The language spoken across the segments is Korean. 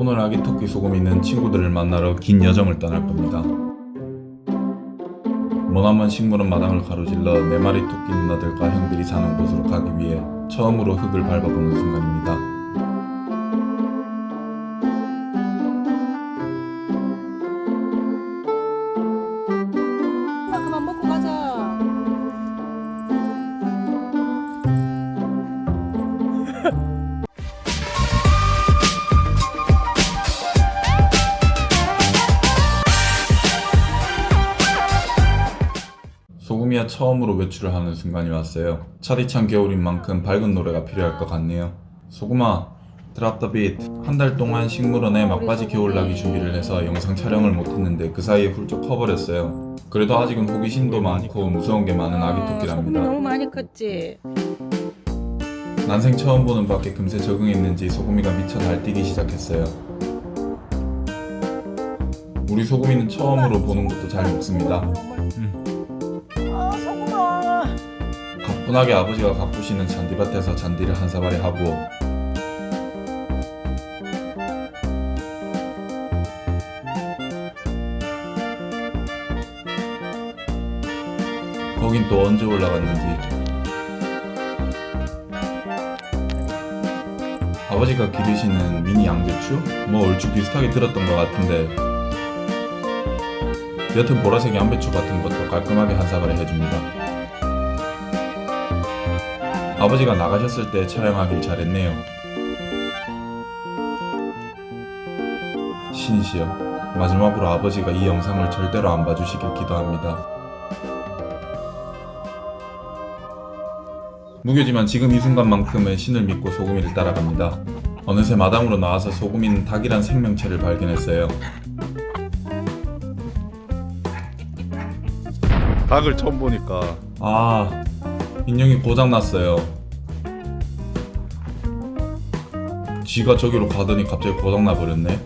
오늘 아기 토끼 소금이는 친구들을 만나러 긴 여정을 떠날 겁니다. 머나먼 식물원 마당을 가로질러 네 마리 토끼 누나들과 형들이 사는 곳으로 가기 위해 처음으로 흙을 밟아보는 순간입니다. 처음으로 외출을 하는 순간이 왔어요. 차디찬 겨울인 만큼 밝은 노래가 필요할 것 같네요. 소금아, 드랍 더 빛. 한달 동안 식물원에 막바지 겨울나기 준비를 해서 영상 촬영을 못했는데 그 사이에 훌쩍 커버렸어요. 그래도 아직은 호기심도 많고 무서운 게 많은 아기 토끼랍니다. 너무 많이 컸지. 난생 처음 보는 밖에 금세 적응했는지 소금이가 미쳐 날뛰기 시작했어요. 우리 소금이는 처음으로 보는 것도 잘 먹습니다. 아 가뿐하게 아버지가 가꾸시는 잔디밭에서 잔디를 한 사발이 하고 거긴 또 언제 올라갔는지 아버지가 기르시는 미니 양배추? 뭐 얼추 비슷하게 들었던 것 같은데 여튼 보라색 양배추 같은 것도 깔끔하게 한 사발에 해줍니다. 아버지가 나가셨을 때 촬영하길 잘했네요. 신이시여, 마지막으로 아버지가 이 영상을 절대로 안 봐주시길 기도합니다. 무교지만 지금 이 순간만큼은 신을 믿고 소금이를 따라갑니다. 어느새 마당으로 나와서 소금이는 닭이란 생명체를 발견했어요. 닭을 처음 보니까 아, 인형이 고장났어요. 쥐가 저기로 가더니 갑자기 고장나 버렸네.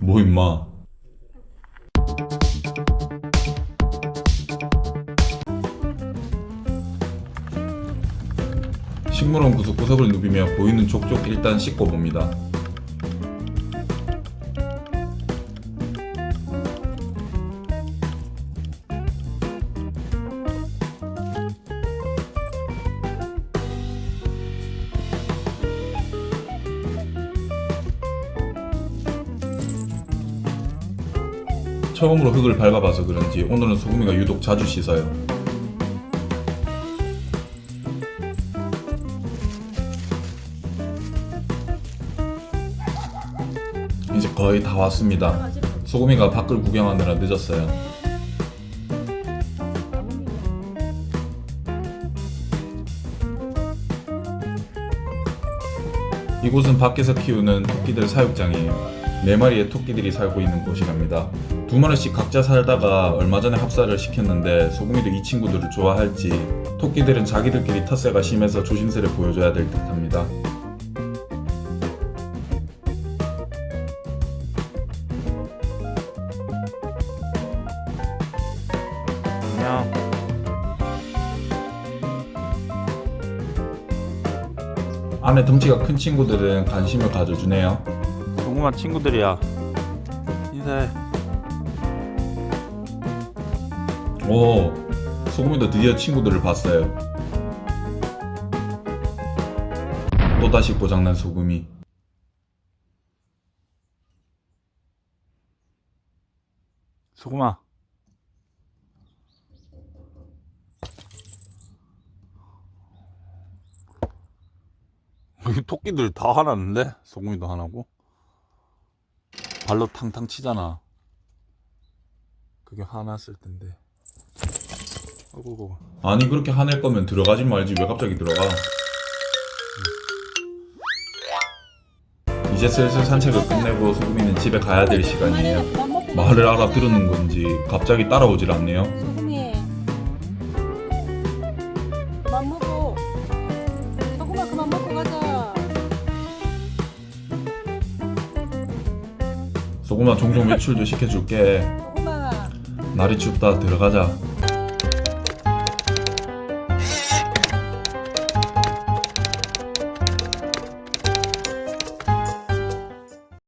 뭐 임마. 식물원 구석구석을 누비며 보이는 족족 일단 씻고 봅니다. 처음으로 흙을 밟아봐서 그런지 오늘은 소금이가 유독 자주 씻어요. 이제 거의 다 왔습니다. 소금이가 밖을 구경하느라 늦었어요. 이곳은 밖에서 키우는 토끼들 사육장이에요. 네 마리의 토끼들이 살고 있는 곳이랍니다. 두 마리씩 각자 살다가 얼마 전에 합사를 시켰는데 소금이도 이 친구들을 좋아할지 토끼들은 자기들끼리 텃세가 심해서 조심스레 보여줘야 될 듯합니다. 그냥 안에 덩치가 큰 친구들은 관심을 가져주네요. 궁금한 친구들이야. 인사해. 오, 소금이도 드디어 친구들을 봤어요. 또 다시 고장난 소금이. 소금아. 여기 토끼들 다 화났는데? 소금이도 화나고 발로 탕탕 치잖아 그게 화났을 텐데 어구구 아니 그렇게 화낼 거면 들어가지 말지 왜 갑자기 들어가? 이제 슬슬 산책을 끝내고 소금이는 집에 가야 될 시간이에요. 말을 알아들었는 건지 갑자기 따라오질 않네요. 소금아 종종 외출도 시켜줄게. 소금아. 날이 춥다 들어가자.